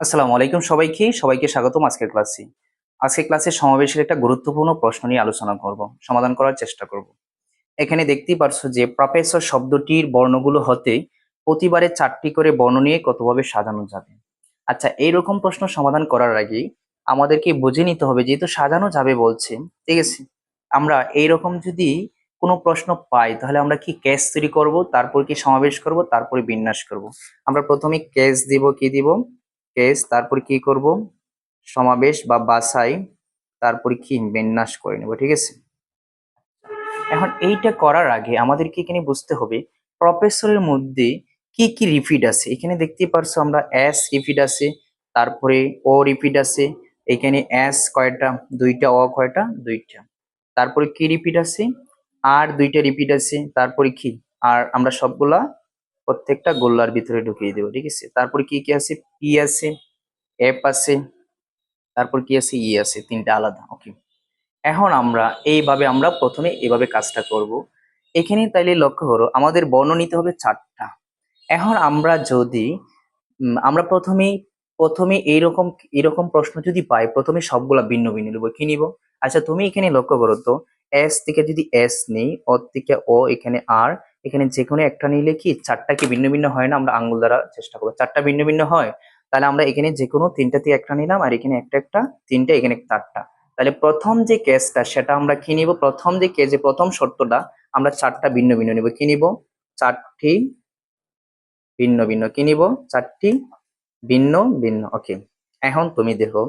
আসসালামু আলাইকুম সবাইকে। সবাইকে স্বাগতম আজকের ক্লাসে। আজকের ক্লাসে সমাবেশের একটা গুরুত্বপূর্ণ প্রশ্ন নিয়ে আলোচনা করব, সমাধান করার চেষ্টা করব। এখানে দেখতেই পারছ যে প্রফেসর শব্দটির বর্ণগুলো হতে প্রতিবারে চারটি করে বর্ণ নিয়ে কতভাবে সাজানো যাবে। আচ্ছা এইরকম প্রশ্ন সমাধান করার আগে আমাদেরকে বুঝে নিতে হবে যেহেতু সাজানো যাবে বলছে, ঠিক আছে? আমরা এইরকম যদি কোনো প্রশ্ন পাই, তাহলে আমরা কি ক্যাশ তৈরি করব, তারপর কি সমাবেশ করব, তারপরে বিন্যাস করব। আমরা প্রথমে ক্যাশ দিব, কি দিব? কেস, তারপর কি করব? সমাবেশ বা বাসাই তারপর কি বিন্যাস করে নেব, ঠিক আছে? এখন এইটা করার আগে আমাদেরকে এখানে বুঝতে হবে, প্রফেসরের মধ্যে কি কি রিপিট আছে? এখানে দেখতে পারছ আমরা এস রিপিট আছে, তারপরে ও রিপিট আছে, এখানে এস কয়টা? দুইটা, অ কয়টা? দুইটা। তারপরে কি রিপিট আছে? আর দুইটা রিপিট আছে, তারপরে কি? আর আমরা সবগুলা প্রত্যেকটা গোল্লার ভিতরে ঢুকিয়ে দেবো, ঠিক আছে? তারপর কি কি আছে? পি আছে এফ আছে, তারপর কি আছে? ই আছে, তিনটা আলাদা ওকে এখন আমরা এইভাবে আমরা প্রথমে এভাবে কাজটা করব। এখানে তাইলে লক্ষ্য করো, আমাদের বর্ণ নিতে হবে চারটা। এখন আমরা যদি আমরা প্রথমেই প্রথমে এইরকম এরকম প্রশ্ন যদি পাই, প্রথমে সবগুলা ভিন্ন ভিন্ন নেব কি নিব? আচ্ছা তুমি এখানে লক্ষ্য করো তো এস থেকে যদি এস নেই ও থেকে ও এখানে আর এখানে যে কোনো একটা নিলে কি চারটা কি ভিন্ন ভিন্ন হয় না? আমরা আঙ্গুল দ্বারা চেষ্টা করব। চারটা ভিন্ন ভিন্ন হয়, তাহলে আমরা এখানে যে কোনো তিনটা থেকে একটা নিলাম আর এখানে একটা একটা তিনটা, এখানে চারটা। তাহলে প্রথম যে কেসটা সেটা আমরা কি নিব? প্রথম যে কেজে প্রথম শর্তটা, আমরা চারটা ভিন্ন ভিন্ন নিব। কি নিব? চারটি ভিন্ন ভিন্ন। কি নিব? চারটি ভিন্ন ভিন্ন। ওকে এখন তুমি দেখো।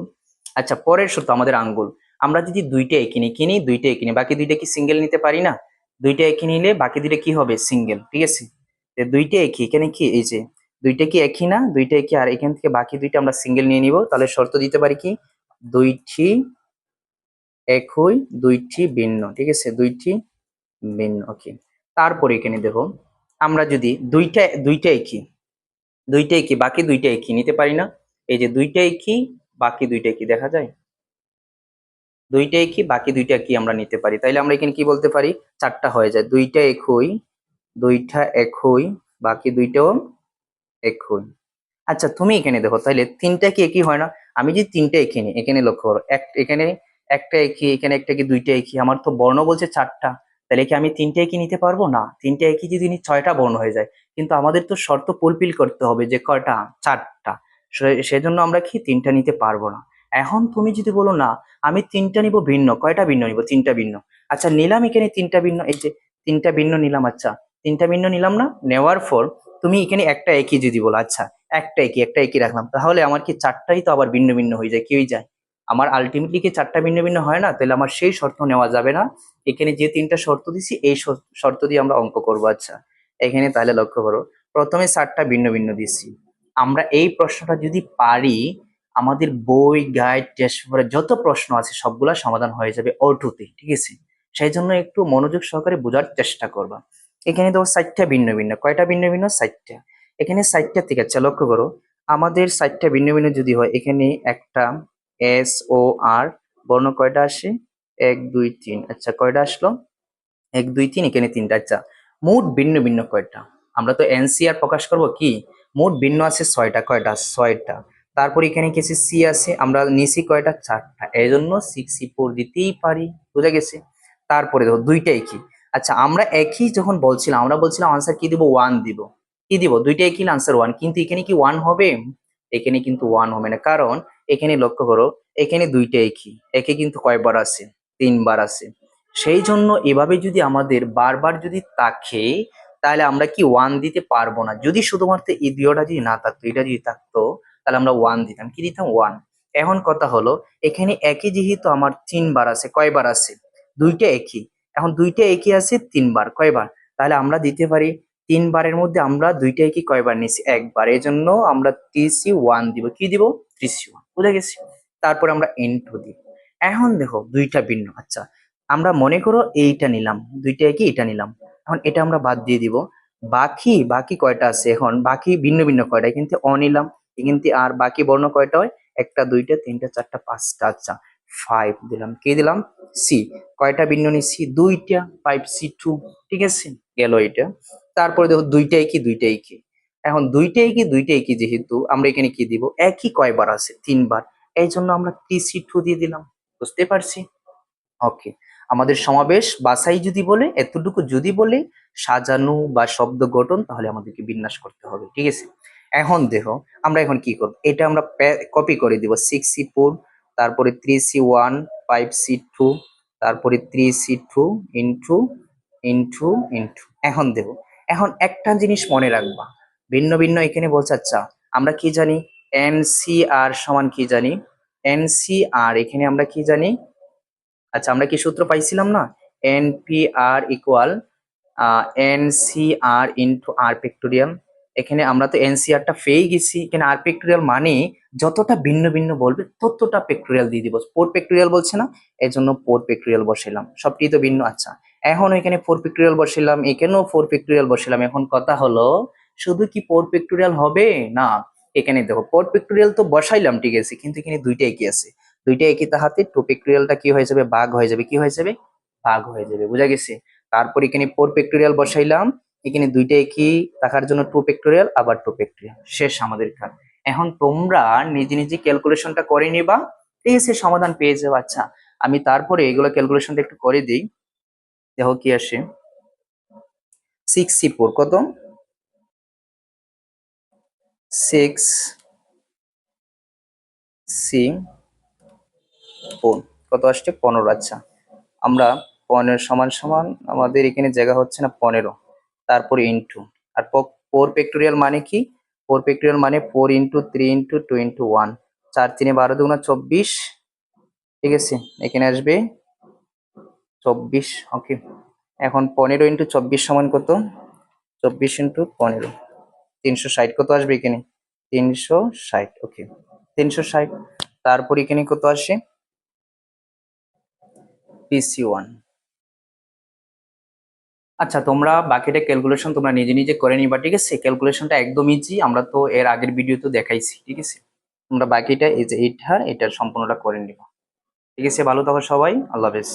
আচ্ছা পরের শর্ত, আমাদের আঙ্গুল। আমরা যদি দুইটা একই নিই কিনি দুইটা নিই। বাকি দুইটা কি সিঙ্গেল নিতে পারি না? দুইটা একই নিলে বাকি দুইটা কি হবে? সিঙ্গেল ঠিক আছে? দুইটা একই, এখানে কি? এই যে, দুইটা কি একই না? দুইটা একই, আর এখান থেকে বাকি দুইটা আমরা সিঙ্গেল নিয়ে নিব। তাহলে শর্ত দিতে পারি কি? দুইটি একই, দুইটি ভিন্ন, ঠিক আছে? দুইটি ভিন্ন ওকে তারপরে এখানে দেখো, আমরা যদি দুইটা দুইটা একই দুইটা একই, বাকি দুইটা একই নিতে পারি না, এই যে দুইটা একই, বাকি দুইটা একই, দেখা যায়? দুইটা একই বাকি দুইটা কি আমরা নিতে পারি? তাইলে আমরা এখানে কি বলতে পারি? চারটা হয়ে যায়। দুইটা একই দুইটা একই, বাকি দুইটাও একই। আচ্ছা তুমি এখানে দেখো তাহলে তিনটা কি একই হয় না? আমি যদি তিনটা নিই এখানে লক্ষ্য করো, এক, এখানে একটা একই, এখানে একটা কি, দুইটা একই। আমার তো বর্ণ বলছে চারটা। তাহলে কি আমি তিনটা একই নিতে পারব? না, তিনটা একই যদি ছয়টা বর্ণ হয়ে যায়। কিন্তু আমাদের তো শর্ত ফুলফিল করতে হবে যে কয়টা? চারটা। সেজন্য আমরা কি তিনটা নিতে পারব না। এখন তুমি যদি বলো না, আমি তিনটা নিব ভিন্ন, কয়টা ভিন্ন নিব? তিনটা ভিন্ন। আচ্ছা নিলাম এখানে তিনটা ভিন্ন, এই যে তিনটা ভিন্ন নিলাম আচ্ছা। তিনটা ভিন্ন নিলাম না, নেওয়ার পর তুমি এখানে একটা একই যদি বলো আচ্ছা একটা একই একটা একই রাখলাম। তাহলে আমার কি চারটাই তো আবার ভিন্ন ভিন্ন হয়ে যায় কি হয়ে যায়? আমার আলটিমেটলি কি চারটা ভিন্ন ভিন্ন হয় না? তাহলে আমার সেই শর্ত নেওয়া যাবে না। এখানে যে তিনটা শর্ত দিছি, এই শর্ত দিয়ে আমরা অঙ্ক করব আচ্ছা। এখানে তাহলে লক্ষ্য করো, প্রথমে চারটা ভিন্ন ভিন্ন দিছি। আমরা এই প্রশ্নটা যদি পারি আমাদের বই গাইড টেস্ট পেপারে যত প্রশ্ন আছে, সবগুলা সমাধান হয়ে যাবে অটোতে, ঠিক আছে? সেই জন্য একটু মনোযোগ সহকারে বোঝার চেষ্টা করবা। এখানে দেখো চারটা ভিন্ন ভিন্ন, কয়টা ভিন্ন ভিন্ন? চারটা এখানে চারটা থেকে আছে লক্ষ্য করো, আমাদের চারটা ভিন্ন ভিন্ন যদি হয়, এখানে একটা এস ও আর বর্ণ কয়টা আসে? এক, দুই, তিন আচ্ছা কয়টা আসলো? এক, দুই, তিন, এখানে তিনটা আচ্ছা মোট ভিন্ন ভিন্ন কয়টা? আমরা তো এনসিআর প্রকাশ করব কি? মোট ভিন্ন আছে ছয়টা, কয়টা? ছয়টা। তারপর এখানে কিছু সি আছে, আমরা নিচি কয়টা? চারটা। এই জন্য সিক্স সি ফোর দিতেই পারি। বুঝা গেছে? তারপরে দেখো, দুইটা একই। আচ্ছা আমরা একই যখন বলছিলাম, আমরা বলছিলাম আনসার কি দিব? ওয়ান দিব। কি দিব? দুইটা একই আনসার ওয়ান কিন্তু এখানে কি ওয়ান হবে? এখানে কিন্তু ওয়ান হবে না। কারণ এখানে লক্ষ্য করো, এখানে দুইটা একই। একে কিন্তু কয়বার আছে? তিনবার আছে। সেই জন্য এভাবে যদি আমাদের বারবার যদি তাকে তাহলে আমরা কি ওয়ান দিতে পারব না? যদি শুধুমাত্র এই দুইটা যদি না থাকতো, এটা যদি থাকতো তাহলে আমরা ওয়ান দিতাম। কি দিতাম? ওয়ান এখন কথা হলো, এখানে একই যেহেতু আমার তিনবার আছে, কয়বার আছে? দুইটা একই। এখন দুইটা একই আছে, তিনবার, কয়বার? তাহলে আমরা দিতে পারি, তিনবারের মধ্যে আমরা দুইটা একই কয়বার নিছি একবার। এই জন্য আমরা টিসি ওয়ান দিব। কি দিব? টিসি ওয়ান বুঝে গেছি? তারপর আমরা এন টু দিব এখন দেখো, দুইটা ভিন্ন। আচ্ছা আমরা মনে করো এইটা নিলাম। দুইটা একই, এটা নিলাম। এখন এটা আমরা বাদ দিয়ে দিব। বাকি বাকি কয়টা আছে এখন? বাকি ভিন্ন ভিন্ন কয়টা? কিন্তু অ নিলাম। কিন্তু আর বাকি বর্ণ কয়টা হয়? একটা, দুইটা, তিনটা, চারটা, পাঁচটা। আচ্ছা ফাইভ দিলাম। কি দিলাম? সি কয়টা ভিন্ন নিচ্ছি দুইটা ফাইভ সি টু ঠিক আছে? গেল এটা। তারপরে দেখো, দুইটাই কি দুইটাই কি? এখন দুইটাই কি দুইটাই কি যেহেতু, আমরা এখানে কি দিব? একই কয়বার আছে, তিনবার। এই জন্য আমরা টি সি টু দিয়ে দিলাম। বুঝতে পারছি? ওকে আমাদের সমাবেশ বাসাই যদি বলে, এতটুকু যদি বলে, সাজানো বা শব্দ গঠন, তাহলে আমাদেরকে বিন্যাস করতে হবে। ঠিক আছে? এখন দেখো আমরা এখন কি করব? এটা আমরা কপি করে দিব। সিক্স সি ফোর তারপরে three C one five C two তারপরে three C two into into into এখন দেব এখন একটা জিনিস মনে রাখবা। ভিন্ন ভিন্ন এখানে বলছে আচ্ছা আমরা কি জানি? এন সি আর সমান কি জানি? এন সি আর এখানে আমরা কি জানি? আচ্ছা আমরা কি সূত্র পাইছিলাম না? N P R equal N C R into R এখানে আমরা তো এনসিআরটা পেয়ে গেছি। এখানে আর ফ্যাক্টোরিয়াল মানে যতটা ভিন্ন ভিন্ন বলবে, ততটা ফ্যাক্টোরিয়াল দিয়ে দিব ফোর ফ্যাক্টোরিয়াল বলছে না এই জন্য ফোর ফ্যাক্টোরিয়াল বসাইলাম। সবটি তো ভিন্ন আচ্ছা। এখন এখানে ফোর ফ্যাক্টোরিয়াল বসাইলাম এখানেও ফোর ফ্যাক্টোরিয়াল বসাইলাম? এখন কথা হলো, শুধু কি ফোর ফ্যাক্টোরিয়াল হবে? না, এখানে দেখো ফোর ফ্যাক্টোরিয়াল তো বসাইলাম, ঠিক আছে, কিন্তু এখানে দুইটা একই আছে। দুইটা একই তাহাতে টু ফ্যাক্টোরিয়ালটা কি হয়ে যাবে? ভাগ হয়ে যাবে। কি হয়ে যাবে? ভাগ হয়ে যাবে, বুঝা গেছে? তারপর এখানে ফোর ফ্যাক্টোরিয়াল বসাইলাম এখানে দুইটা একই থাকার জন্য টু ফ্যাক্টোরিয়াল আবার টু ফ্যাক্টোরিয়াল শেষ আমাদের কাজ এখন তোমরা নিজে নিজে ক্যালকুলেশনটা করে নিবা ঠিক আছে সমাধান পেয়ে যাবে আচ্ছা আমি তারপরে এগুলো ক্যালকুলেশনটা একটু করে দিই। দেখো কি আসে। সিক্স সি ফোর কত? সিক্স সি ফোর কত আসছে? পনেরো। আচ্ছা আমরা পনেরো সমান সমান, আমাদের এখানে জায়গা হচ্ছে না পনেরো। তারপরে ইন্টু আর ফোর ফ্যাক্টোরিয়াল মানে কি? ফোর ফ্যাক্টোরিয়াল মানে four into three into two into one চার তিনে বারো দুগুণা চব্বিশ। ঠিক আছে? এখানে আসবে চব্বিশ। ওকে এখন পনেরো ইন্টু চব্বিশ সমান কত? চব্বিশ ইন্টু পনেরো। তিনশো ষাট। কত আসবে এখানে? তিনশো ষাট। ওকে তিনশো ষাট। তারপর এখানে কত আসে? পিসি ওয়ান আচ্ছা তোমরা বাকিটা ক্যালকুলেশন তোমরা নিজে নিজে করে নিবা, ঠিক আছে? ক্যালকুলেশনটা একদম ইজি আমরা তো এর আগের ভিডিওতে দেখাইছি, ঠিক আছে? তোমরা বাকিটা এই যে এইটা এটা সম্পূর্ণটা করে নিবা। ঠিক আছে, ভালো থাকো সবাই, আল্লাহ হাফেজ।